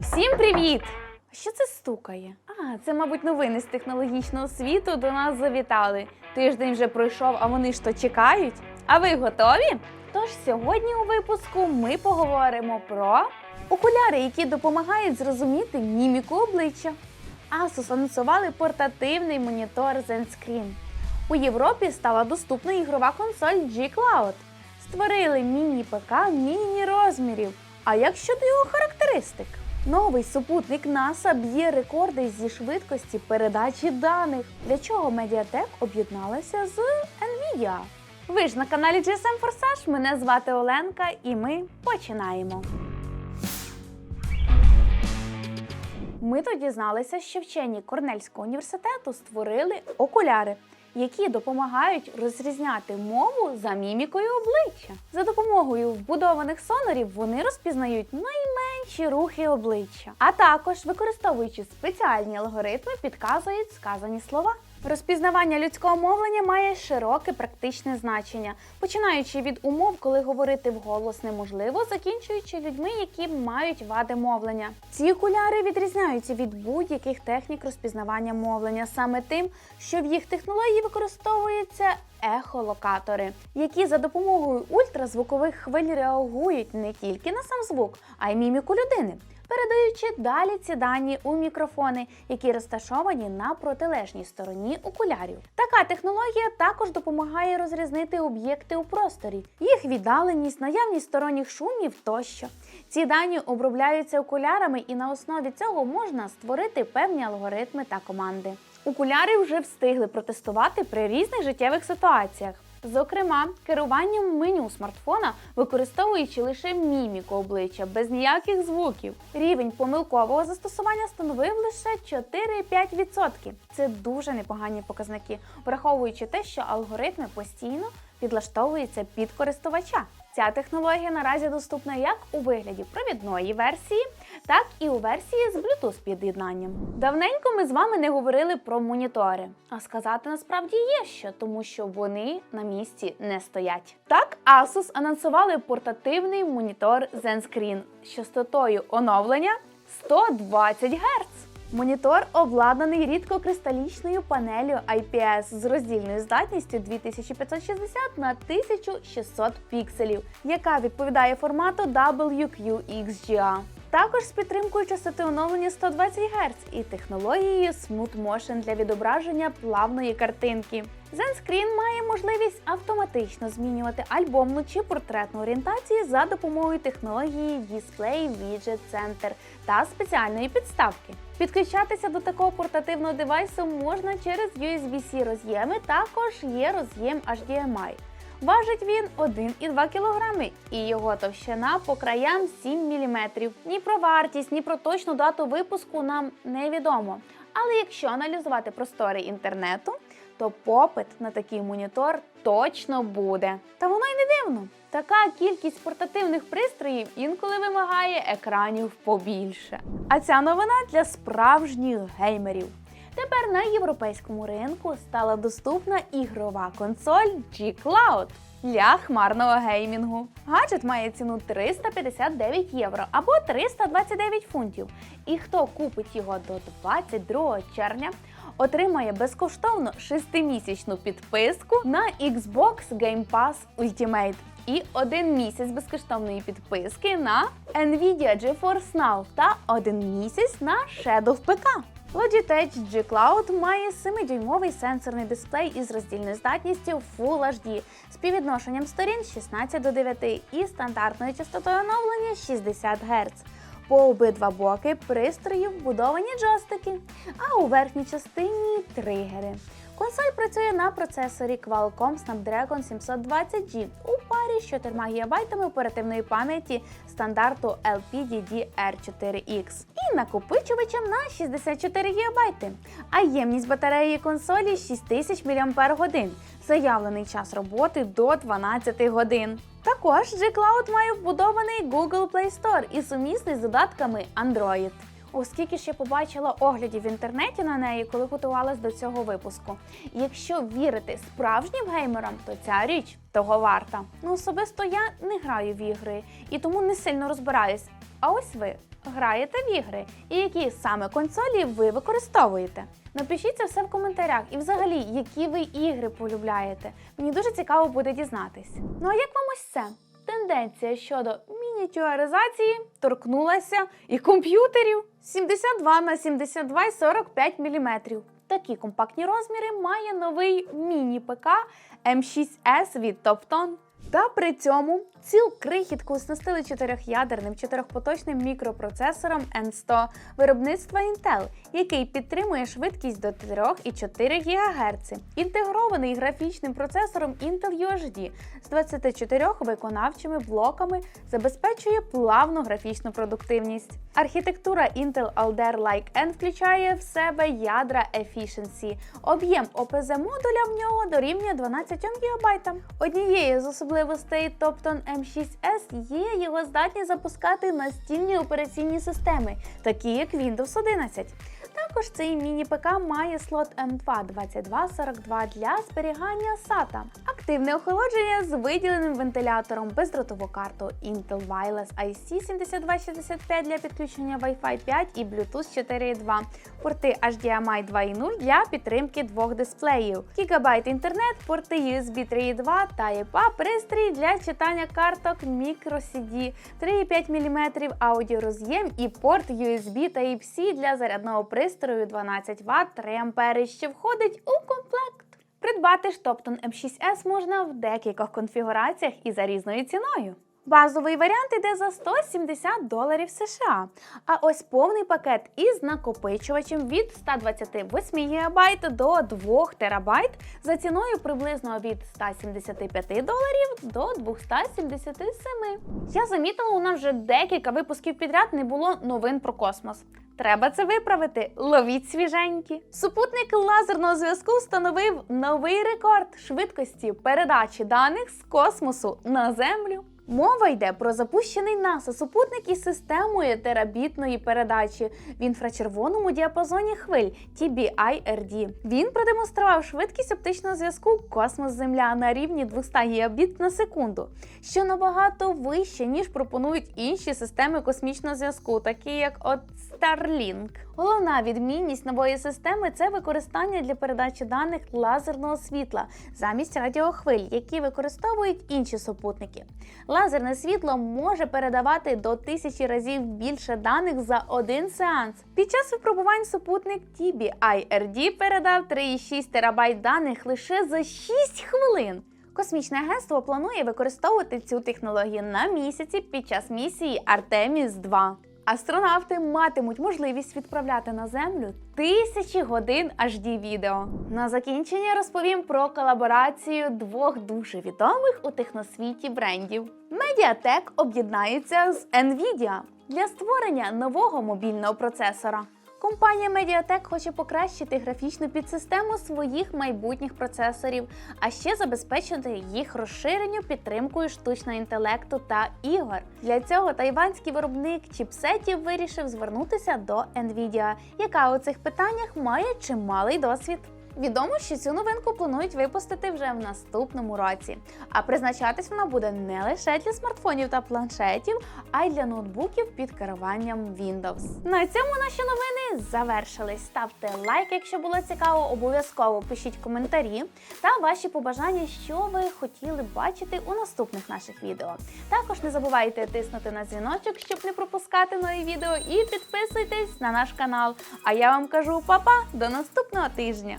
Всім привіт! Що це стукає? А, це, мабуть, новини з технологічного світу до нас завітали. Тиждень вже пройшов, а вони ж то чекають. А ви готові? Тож сьогодні у випуску ми поговоримо про окуляри, які допомагають зрозуміти міміку обличчя. Asus анонсували портативний монітор ZenScreen. У Європі стала доступна ігрова консоль G-Cloud. Створили міні-ПК міні-розмірів. А як щодо його характеристик? Новий супутник НАСА б'є рекорди зі швидкості передачі даних, для чого Mediatek об'єдналася з Nvidia. Ви ж на каналі GSM Forsage, мене звати Оленка, і ми починаємо. Ми тут дізналися, що вчені Корнельського університету створили окуляри, які допомагають розрізняти мову за мімікою обличчя. За допомогою вбудованих сонорів вони розпізнають найменші рухи обличчя, а також, використовуючи спеціальні алгоритми, підказують сказані слова. Розпізнавання людського мовлення має широке практичне значення, починаючи від умов, коли говорити вголос неможливо, закінчуючи людьми, які мають вади мовлення. Ці окуляри відрізняються від будь-яких технік розпізнавання мовлення саме тим, що в їх технології використовуються ехолокатори, які за допомогою ультразвукових хвиль реагують не тільки на сам звук, а й міміку людини передаючи далі ці дані у мікрофони, які розташовані на протилежній стороні окулярів. Така технологія також допомагає розрізнити об'єкти у просторі, їх віддаленість, наявність сторонніх шумів тощо. Ці дані обробляються окулярами, і на основі цього можна створити певні алгоритми та команди. Окуляри вже встигли протестувати при різних життєвих ситуаціях. Зокрема, керуванням меню смартфона, використовуючи лише міміку обличчя без ніяких звуків. Рівень помилкового застосування становив лише 4-5%. Це дуже непогані показники, враховуючи те, що алгоритми постійно підлаштовуються під користувача. Ця технологія наразі доступна як у вигляді провідної версії, так і у версії з Bluetooth під'єднанням. Давненько ми з вами не говорили про монітори, а сказати насправді є що, тому що вони на місці не стоять. Так, Asus анонсували портативний монітор ZenScreen з частотою оновлення 120 Гц. Монітор обладнаний рідкокристалічною панелью IPS з роздільною здатністю 2560 на 1600 пікселів, яка відповідає формату WQXGA. Також з підтримкою частоти оновлення 120 Гц і технологією Smooth Motion для відображення плавної картинки. ZenScreen має можливість автоматично змінювати альбомну чи портретну орієнтацію за допомогою технології Display Widget Center та спеціальної підставки. Підключатися до такого портативного девайсу можна через USB-C роз'єми, також є роз'єм HDMI. Важить він 1,2 кг і його товщина по краям 7 мм. Ні про вартість, ні про точну дату випуску нам невідомо. Але якщо аналізувати простори інтернету, то попит на такий монітор точно буде. Та воно й не дивно. Така кількість портативних пристроїв інколи вимагає екранів побільше. А ця новина для справжніх геймерів. Тепер на європейському ринку стала доступна ігрова консоль G-Cloud для хмарного геймінгу. Гаджет має ціну 359 євро або 329 фунтів. І хто купить його до 22 червня, отримає безкоштовно 6-місячну підписку на Xbox Game Pass Ultimate і один місяць безкоштовної підписки на Nvidia GeForce Now та один місяць на Shadow PK. Logitech G Cloud має 7-дюймовий сенсорний дисплей із роздільною здатністю Full HD з співвідношенням сторін 16 до 9 і стандартною частотою оновлення 60 Гц. По обидва боки пристрою вбудовані джойстики, а у верхній частині тригери. Консоль працює на процесорі Qualcomm Snapdragon 720G у парі з 4 ГБ оперативної пам'яті стандарту LPDDR4X і накопичувачем на 64 ГБ. А ємність батареї консолі 6000 мАч. Заявлений час роботи до 12 годин. Також G-Cloud має вбудований Google Play Store і сумісний з додатками Android. Оскільки ще побачила оглядів в інтернеті на неї, коли готувалась до цього випуску. Якщо вірити справжнім геймерам, то ця річ того варта. Ну особисто я не граю в ігри і тому не сильно розбираюсь. А ось ви граєте в ігри, і які саме консолі ви використовуєте? Напишіть це все в коментарях і взагалі, які ви ігри полюбляєте. Мені дуже цікаво буде дізнатись. Ну а як вам ось це? Тенденція щодо мініатюризації торкнулася і комп'ютерів 72 на 72 і 45 мм. Такі компактні розміри має новий міні-ПК M6S від Topton. Та при цьому ціл крихітку оснастили чотирьохядерним чотирьохпоточним мікропроцесором N100 виробництва Intel, який підтримує швидкість до 3,4 ГГц, інтегрований графічним процесором Intel UHD з 24 виконавчими блоками, забезпечує плавну графічну продуктивність. Архітектура Intel Alder Like N включає в себе ядра Efficiency. Об'єм ОПЗ модуля в нього дорівнює 12 ГБ. Однією з особливостей Topton M6S є його здатність запускати настільні операційні системи, такі як Windows 11. Також цей міні-ПК має слот M2 2242 для зберігання SATA, активне охолодження з виділеним вентилятором, бездротову карту Intel Wireless IC7265 для підключення Wi-Fi 5 і Bluetooth 4.2, порти HDMI 2.0 для підтримки двох дисплеїв, гігабайт інтернет, порти USB 3.2 та EPA, пристрій для читання карток microCD, 3,5 мм аудіороз'єм і порт USB Type-C для зарядного пристрою 12 Вт 3 А ще входить у комплект. Придбати Topton M6S можна в декількох конфігураціях і за різною ціною. Базовий варіант іде за 170 доларів США. А ось повний пакет із накопичувачем від 128 ГБ до 2 ТБ за ціною приблизно від 175 доларів до 277. Я замітила, у нас вже декілька випусків підряд не було новин про космос. Треба це виправити. Ловіть свіженькі. Супутник лазерного зв'язку встановив новий рекорд швидкості передачі даних з космосу на Землю. Мова йде про запущений НАСА супутник із системою терабітної передачі в інфрачервоному діапазоні хвиль TBI-RD. Він продемонстрував швидкість оптичного зв'язку Космос-Земля на рівні 200 гігабіт на секунду, що набагато вище, ніж пропонують інші системи космічного зв'язку, такі як от Starlink. Головна відмінність нової системи це використання для передачі даних лазерного світла замість радіохвиль, які використовують інші супутники. Лазерне світло може передавати до тисячі разів більше даних за один сеанс. Під час випробувань супутник TBI-RD передав 3,6 терабайт даних лише за 6 хвилин. Космічне агентство планує використовувати цю технологію на місяці під час місії Artemis 2. Астронавти матимуть можливість відправляти на землю тисячі годин HD відео. На закінчення розповім про колаборацію двох дуже відомих у техносвіті брендів. Mediatek об'єднається з Nvidia для створення нового мобільного процесора. Компанія Mediatek хоче покращити графічну підсистему своїх майбутніх процесорів, а ще забезпечити їх розширенню підтримкою штучного інтелекту та ігор. Для цього тайванський виробник чіпсетів вирішив звернутися до Nvidia, яка у цих питаннях має чималий досвід. Відомо, що цю новинку планують випустити вже в наступному році. А призначатись вона буде не лише для смартфонів та планшетів, а й для ноутбуків під керуванням Windows. На цьому наші новини завершились. Ставте лайк, якщо було цікаво, обов'язково пишіть коментарі та ваші побажання, що ви хотіли бачити у наступних наших відео. Також не забувайте тиснути на дзвіночок, щоб не пропускати нові відео, і підписуйтесь на наш канал. А я вам кажу па-па, до наступного тижня!